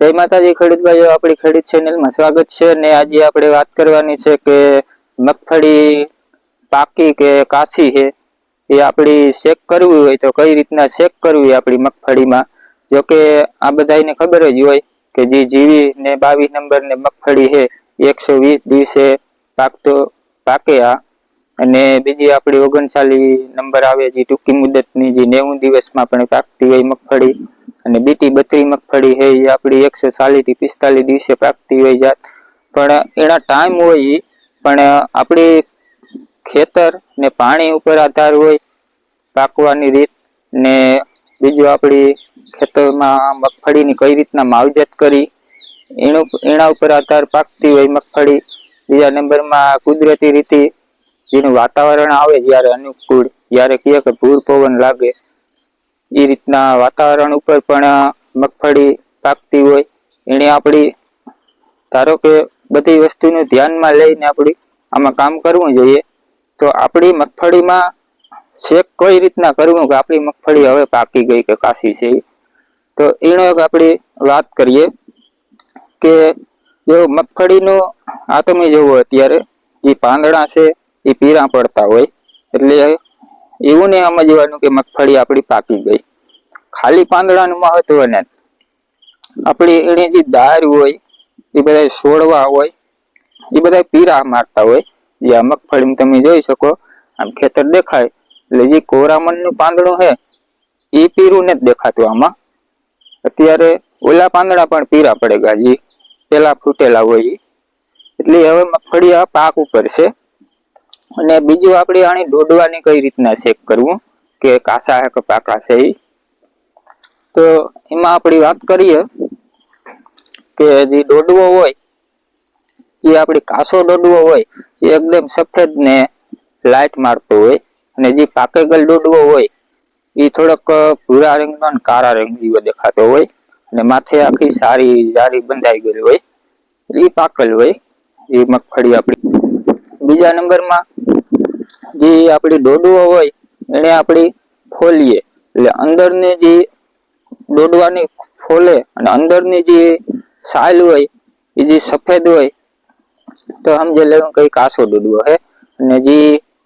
જય માતાજી, ખેડૂત ભાઈઓ, આપણી ખેડૂત ચેનલમાં સ્વાગત છે અને આજે આપણે વાત કરવાની છે કે મગફળી પાકી કે કાચી છે, એ આપણી શેક કરવી હોય તો કઈ રીતના શેક કરવી આપણી મગફળીમાં? જો કે આ બધાને ખબર જ હોય કે જે જીવી ને બાવીસ નંબર ને મગફળી છે એકસો વીસ દિવસે પાકતો, પાકે આ. અને બીજી આપણી ઓગણચાલીસ નંબર આવે, જે ટૂંકી મુદતની જે નેવું દિવસમાં પણ પાકતી હોય મગફળી. અને બીટી બત્રી મગફળી છે એ આપણી એકસો ચાલીસથી પિસ્તાલીસ દિવસે પ્રાપ્તિ હોય જાત પણ એના ટાઈમ હોય પણ આપણી ખેતર ને પાણી ઉપર આધાર હોય, પાકવાની રીત ને બીજું આપણી ખેતરમાં મગફળીની કઈ રીતના માવજત કરી, એનું એના ઉપર આધાર પાકતી હોય મગફળી. બીજા નંબરમાં કુદરતી રીતે જેનું વાતાવરણ આવે જ્યારે અનુકૂળ, જ્યારે કહે કે ભૂર પવન લાગે એ રીતના વાતાવરણ ઉપર પણ મગફળી પાકતી હોય, એને આપણી ધારો કે બધી વસ્તુનું ધ્યાનમાં લઈને આપણી આમાં કામ કરવું જોઈએ, તો આપણી મગફળીમાં શેક કઈ રીતના કરવું કે આપણી મગફળી હવે પાકી ગઈ કે કાશી છે તો એનો એક આપણી વાત કરીએ કે જો મગફળીનો, આ તમે જોવો અત્યારે, જે પાંદડા છે, એ પીરા પડતા હોય, એટલે એવું નહીં સમજવાનું કે મગફળી આપણી પાકી ગઈ. ખાલી પાંદડાનું મહત્વ ને આપણી એની જે દાર હોય, એ બધા છોડવા હોય, એ બધા પીરા મારતા હોય. જે આ મગફળીમાં તમે જોઈ શકો, આમ ખેતર દેખાય, એટલે જે કોરામનનું પાંદડું છે એ પીરું ને જ દેખાતું આમાં. અત્યારે ઓલા પાંદડા પણ પીરા પડે ગયા જે પેલા ફૂટેલા હોય. એટલે હવે મગફળી આ પાક ઉપર છે. અને બીજું આપણે આની દોડવાની કઈ રીતના ચેક કરવું? કે કાસા કે પાકા છે એ તો એમાં આપણી વાત કરીએ કે જે દોડવો હોય, જે આપણે કાસો દોડવો હોય, એ એકદમ સફેદ ને લાઈટ મારતો હોય અને જે પાકેગલ દોડવો હોય એ થોડોક ભૂરા રંગનો અને કાળા રંગ જેવો દેખાતો હોય અને માથે આખી સારી જારી બંધાઈ ગયેલી હોય. એ પાકલ હોય એ મગફળી આપણી બીજા નંબરમાં જે આપણી દોડવો હોય એને આપણી ફોલીએ એટલે અંદરની જે દોડવાની ફોલે અને અંદરની જે સાલ હોય, એ જે સફેદ હોય, તો સમજી લેવું કઈ કાસો દોડવો હે. અને જે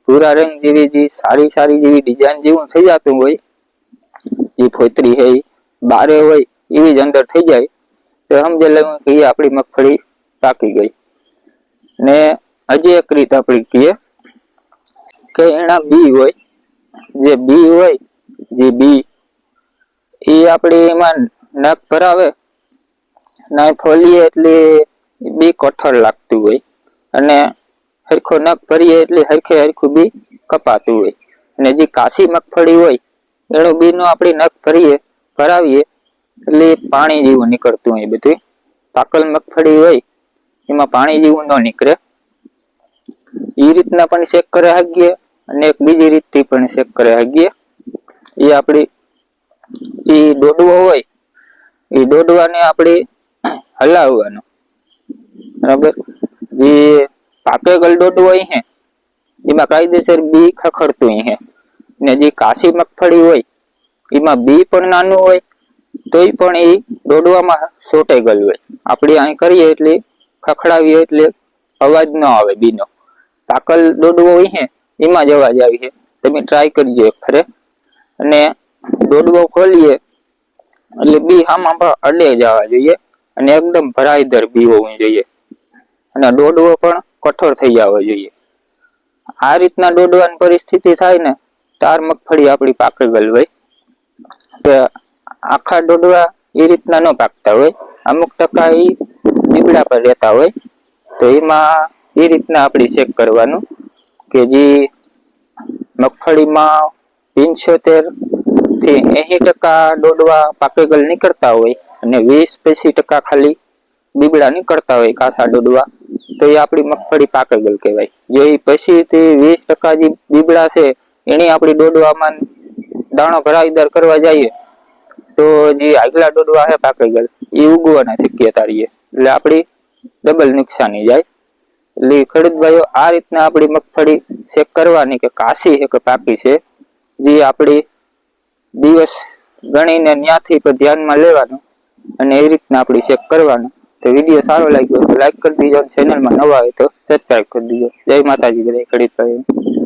ભૂરા રંગ જેવી જે સારી સારી જેવી ડિઝાઇન જેવું થઈ જતું હોય, જે ફોતરી હોય બારે હોય, એવી જ અંદર થઈ જાય. તો સમજી લેવું કે આપણી મગફળી પાકી ગઈ. ને હજી એક રીત આપણે કહીએ કે એના બી હોય, જે બી હોય, જે બી, એ આપણે એમાં નખ ભરાવે ના ફોલીએ એટલે બી કઠોર લાગતું હોય અને હરખો નાક ભરીએ એટલે હરખે હરખું બી કપાતું હોય. અને જે કાશી મગફળી હોય, એનું બીનું આપણે નખ ભરીએ, ભરાવીએ, એટલે પાણી જેવું નીકળતું હોય બધું પાકલ મગફળી હોય, એમાં પાણી જેવું ન નીકળે. એ રીતના પણ ચેક કરે હાગીએ અને એક બીજી રીતથી પણ ચેક કરે હાગીએ. એ આપણી જે દોડવો હોય એ દોડવાને આપણે હલાવવાનો. બરાબર? જે પાકેગલ દોડવો હોય હે, એમાં કાયદેસર બી ખખડતું હે. ને જે કાશી મગફળી હોય, એમાં બી પણ નાનું હોય, તોય પણ એ દોડવામાં સોટેગલ હોય. આપણે અહીં કરીએ એટલે, ખખડાવીએ એટલે અવાજ ન આવે બીનો. પાકલ દોડવો હોય છે એમાં જ અવાજ આવી છે તમે ટ્રાય કરજો એક ફરે અને દોડવો ખોલીએ, એટલે બી આમાં પણ અડે જવા જોઈએ. અને એકદમ ભરાઈદર બી હોવું જોઈએ. અને દોડવો પણ કઠોર થઈ જવો જોઈએ. આ રીતના દોડવાની પરિસ્થિતિ થાય ને, તાર મગફળી આપણી પાકેગલ હોય. કે આખા દોડવા એ રીતના ન પાકતા હોય. અમુક ટકા એ દીપડા પર રહેતા હોય. તો એમાં એ રીતના આપણે ચેક કરવાનું કે જે મગફળીમાં પંચોતેરથી એસી ટકા દોડવા પાકેગલ નીકળતા હોય અને વીસ પચીસ ટકા ખાલી બીબડા નીકળતા હોય કાસા દોડવા, તો એ આપણી મગફળી પાકેગલ કહેવાય. જો એ પછી થી વીસ ટકા જે બીબડા છે, એની આપણી દોડવામાં દાણો ભરાવીદાર કરવા જઈએ, તો જે આગલા દોડવા છે પાકેગલ એ ઉગવાના શક્યતા રહીએ એટલે આપણી ડબલ નુકસાની જાય. એટલે ખેડૂત ભાઈઓ, આ રીતના આપણી મગફળી ચેક કરવાની કે કાશી છે કે પાકી છે, જે આપણી દિવસ ગણીને ત્યાંથી પર ધ્યાનમાં લેવાનું અને એ રીતના આપણી ચેક કરવાનું. તો વીડિયો સારો લાગ્યો તો લાઈક કરી દીજો ચેનલમાં નવા હોય તો સબસ્ક્રાઈબ કરી દીજો. જય માતાજી બધા ખેડૂત ભાઈઓ.